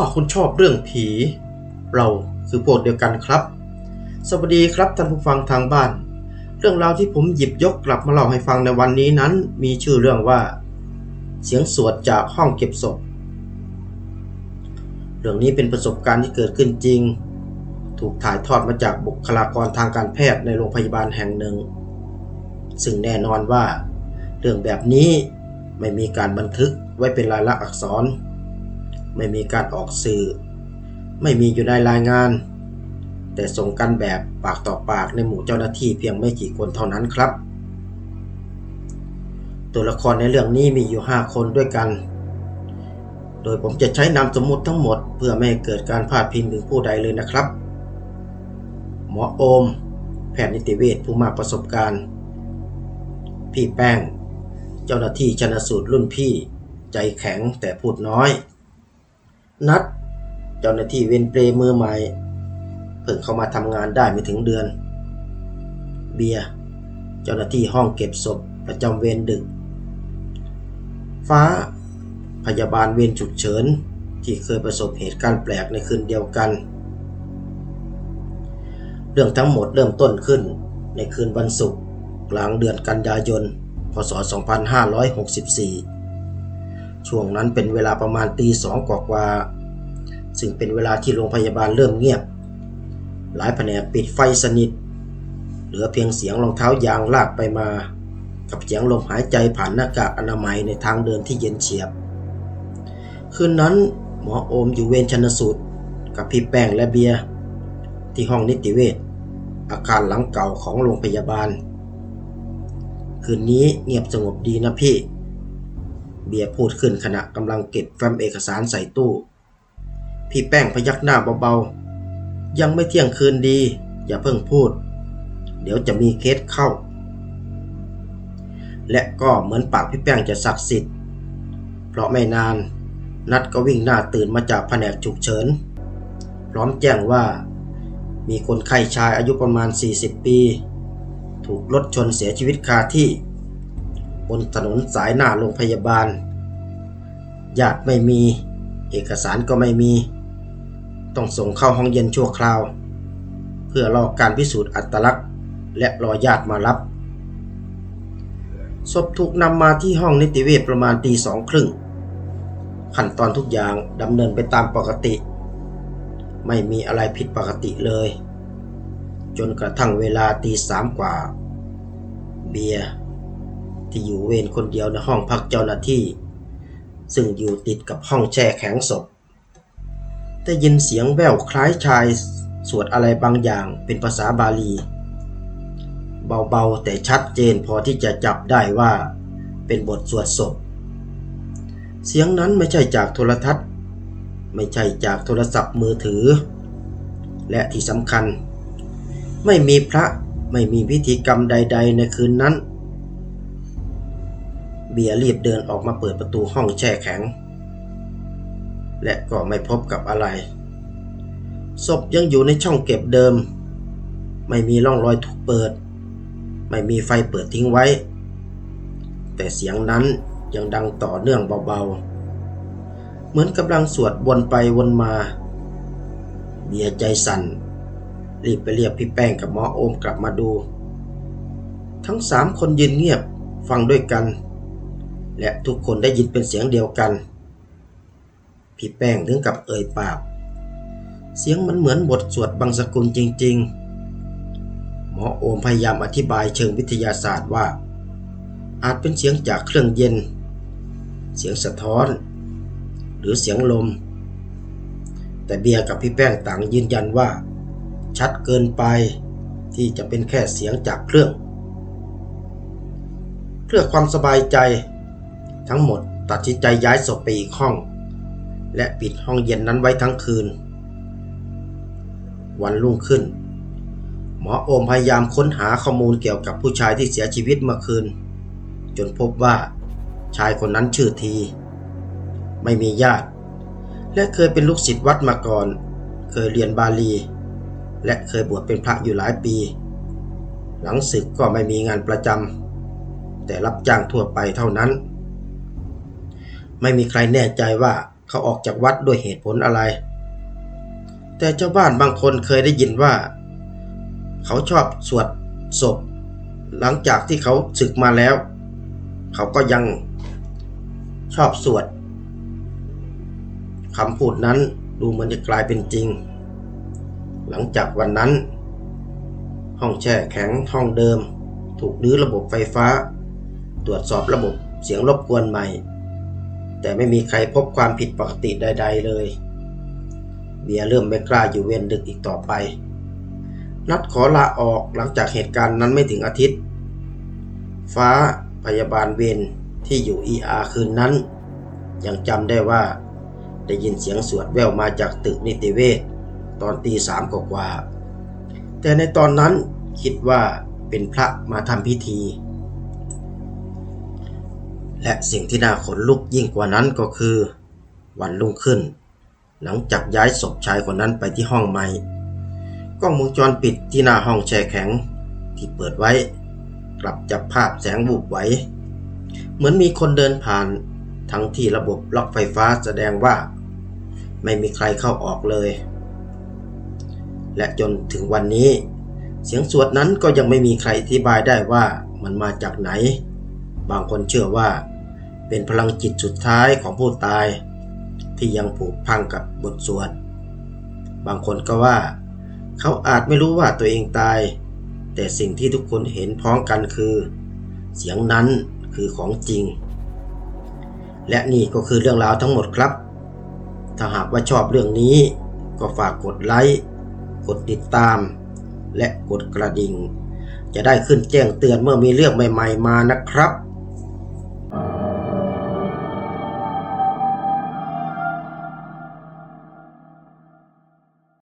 ถ้าคุณชอบเรื่องผี เราคือพวกเดียวกันครับ สวัสดีครับท่านผู้ฟังทางบ้าน เรื่องราวที่ผมหยิบยกกลับมาเล่าให้ฟังในวันนี้นั้น มีชื่อเรื่องว่า เสียงสวดจากห้องเก็บศพ เรื่องนี้เป็นประสบการณ์ที่เกิดขึ้นจริง ถูกถ่ายทอดมาจากบุคลากรทางการแพทย์ในโรงพยาบาลแห่งหนึ่ง ซึ่งแน่นอนว่า เรื่องแบบนี้ไม่มีการบันทึกไว้เป็นลายลักษณ์อักษร ไม่มีการออกสื่อ ไม่มีอยู่ในรายงาน แต่ส่งกันแบบปากต่อปากในหมู่เจ้าหน้าที่เพียงไม่กี่คนเท่านั้นครับ ตัวละครในเรื่องนี้มีอยู่ 5 คนด้วยกัน โดยผมจะใช้นามสมมุติทั้งหมด เพื่อไม่ให้เกิดการพาดพิงถึงผู้ใดเลยนะครับ หมอโอม แพทย์นิติเวชผู้มากประสบการณ์ พี่แป้ง เจ้าหน้าที่ชนสูตรรุ่นพี่ ใจแข็งแต่พูดน้อย นัด เจ้าหน้าที่เวรเปรย์มือใหม่ เพิ่งเข้ามาทำงานได้ไม่ถึงเดือน เบียร์เจ้าหน้าที่ห้องเก็บศพประจำเวรดึก ฟ้า พยาบาลเวรฉุกเฉินที่เคยประสบเหตุการณ์แปลกในคืนเดียวกัน เรื่องทั้งหมดเริ่มต้นขึ้นในคืนวันศุกร์กลางเดือนกันยายน พศ 2564 ช่วงนั้นเป็นเวลาประมาณตีสองกว่าๆซึ่งเป็นเวลาที่โรงพยาบาลเริ่มเงียบ หลายแผนกปิดไฟสนิท เหลือเพียงเสียงรองเท้ายางลากไปมา กับเสียงลมหายใจผ่านหน้ากากอนามัยในทางเดินที่เย็นเฉียบ คืนนั้นหมอโอมอยู่เวรชนสูตร กับพี่แป้งและเบียร์ที่ห้องนิติเวชอาคารหลังเก่าของโรงพยาบาล คืนนี้เงียบสงบดีนะพี่ เบียร์พูดขึ้นขณะกำลังเก็บแฟ้มเอกสารใส่ตู้ พี่แป้งพยักหน้าเบาๆ ยังไม่เที่ยงคืนดี อย่าเพิ่งพูด เดี๋ยวจะมีเคสเข้า และก็เหมือนปากพี่แป้งจะศักดิ์สิทธิ์ เพราะไม่นาน นัดก็วิ่งหน้าตื่นมาจากแผนกฉุกเฉิน พร้อมแจ้งว่า มีคนไข้ชายอายุประมาณ 40 ปี ถูกรถชนเสียชีวิตคาที่ บนถนนสายหน้าโรงพยาบาล ญาติไม่มี เอกสารก็ไม่มี ต้องส่งเข้าห้องเย็นชั่วคราว เพื่อรอการพิสูจน์อัตลักษณ์ และรอญาติมารับ ศพถูกนำมาที่ห้องนิติเวชประมาณตีสองครึ่ง ขั้นตอนทุกอย่างดำเนินไปตามปกติ ไม่มีอะไรผิดปกติเลย จนกระทั่งเวลาตีสามกว่า เบียร์ ที่อยู่เวรคนเดียวในห้องพักเจ้าหน้าที่ ซึ่งอยู่ติดกับห้องแช่แข็งศพได้ยินเสียงแว่วคล้ายชายสวดอะไรบางอย่างเป็นภาษาบาลี เบาๆแต่ชัดเจนพอที่จะจับได้ว่าเป็นบทสวดศพ เสียงนั้นไม่ใช่จากโทรทัศน์ ไม่ใช่จากโทรศัพท์มือถือ และที่สำคัญ ไม่มีพระไม่มีพิธีกรรมใด ๆ ในคืนนั้น บียร์รีบเดินออกมาเปิดประตูห้องแช่แข็ง และก็ไม่พบกับอะไร ศพยังอยู่ในช่องเก็บเดิม ไม่มีร่องรอยถูกเปิด ไม่มีไฟเปิดทิ้งไว้ แต่เสียงนั้นยังดังต่อเนื่องเบาๆ เหมือนกำลังสวดวนไปวนมา เบียร์ใจสั่น รีบไปเรียกพี่แป้งกับหมอโอมกลับมาดู ทั้งสามคนยืนเงียบฟังด้วยกัน และทุกคนได้ยินเป็นเสียงเดียวกัน พี่แป้งถึงกับเอ่ยปาก เสียงมันเหมือนบทสวดบางสกุลจริง ๆ หมอโอมพยายามอธิบายเชิงวิทยาศาสตร์ว่า อาจเป็นเสียงจากเครื่องเย็น เสียงสะท้อน หรือเสียงลม แต่เบียร์กับพี่แป้งต่างยืนยันว่า ชัดเกินไปที่จะเป็นแค่เสียงจากเครื่องเพื่อความสบายใจ ทั้งหมดตัดสินใจย้ายศพไปอีกห้อง และปิดห้องเย็นนั้นไว้ทั้งคืน วันรุ่งขึ้น หมอโอมพยายามค้นหาข้อมูลเกี่ยวกับผู้ชายที่เสียชีวิตเมื่อคืน จนพบว่าชายคนนั้นชื่อที ไม่มีญาติ และเคยเป็นลูกศิษย์วัดมาก่อน เคยเรียนบาลี และเคยบวชเป็นพระอยู่หลายปี หลังศึกก็ไม่มีงานประจำแต่รับจ้างทั่วไปเท่านั้น ไม่มีใครแน่ใจว่าเขาออกจากวัดด้วยเหตุผลอะไร แต่เจ้าบ้านบางคนเคยได้ยินว่า เขาชอบสวดศพ หลังจากที่เขาศึกมาแล้ว เขาก็ยังชอบสวดคำพูดนั้นดูเหมือนจะกลายเป็นจริง หลังจากวันนั้น ห้องแช่แข็งห้องเดิม ถูกรื้อระบบไฟฟ้า ตรวจสอบระบบเสียงรบกวนใหม่ แต่ไม่มีใครพบความผิดปกติใด ๆ เลยเบียเริ่มไม่กล้าอยู่เวรดึกอีกต่อไป นัดขอลาออกหลังจากเหตุการณ์นั้นไม่ถึงอาทิตย์ ฟ้าพยาบาลเวรที่อยู่ ER คืนนั้น ยังจำได้ว่าได้ยินเสียงสวดแววมาจากตึกนิติเวชตอนตีสามกว่า แต่ในตอนนั้นคิดว่าเป็นพระมาทำพิธี และสิ่งที่น่าขนลุกยิ่งกว่านั้นก็คือ วันรุ่งขึ้น หลังจากย้ายศพชายคนนั้นไปที่ห้องใหม่กล้องวงจรปิดที่หน้าห้องแช่แข็ง ที่เปิดไว้ กลับจับภาพแสงวูบไว้ เหมือนมีคนเดินผ่าน ทั้งที่ระบบล็อกไฟฟ้าแสดงว่า ไม่มีใครเข้าออกเลย และจนถึงวันนี้ เสียงสวดนั้นก็ยังไม่มีใครอธิบายได้ว่ามันมาจากไหน บางคนเชื่อว่า เป็นพลังจิตสุดท้ายของผู้ตาย ที่ยังผูกพังกับบทสวด บางคนก็ว่า เขาอาจไม่รู้ว่าตัวเองตาย แต่สิ่งที่ทุกคนเห็นพ้องกันคือ เสียงนั้นคือของจริง และนี่ก็คือเรื่องราวทั้งหมดครับ ถ้าหากว่าชอบเรื่องนี้ ก็ฝากกดไลค์ กดติดตาม และกดกระดิ่งจะได้ขึ้นแจ้งเตือนเมื่อมีเรื่องใหม่ ๆ มานะครับ